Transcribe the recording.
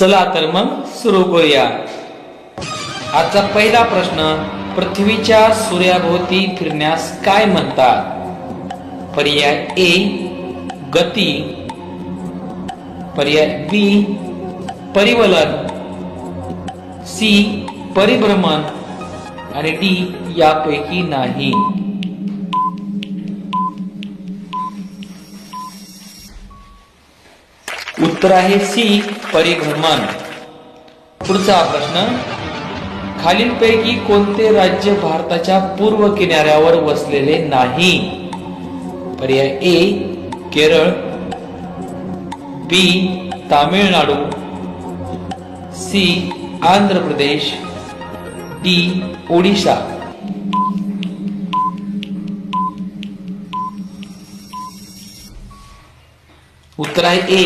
चला तर मग सुरू करूया. आजचा पहिला प्रश्न पृथ्वीच्या सूर्याभोवती फिरण्यास काय म्हणतात? पर्याय ए गती. पर्याय बी परिवलन. सी परिभ्रमण. आणि डी यापैकी नाही. उत्तर आहे सी परिभ्रमण. पुढचा प्रश्न खालीलपैकी कोणते राज्य भारताच्या पूर्व किनाऱ्यावर वसलेले नाही? पर्याय A Kerala. B Tamil Nadu. C Andhra Pradesh. D Odisha. उत्तर आहे ए